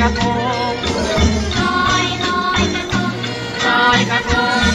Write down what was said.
กระทงลอยลอยกระทงลอยกระทง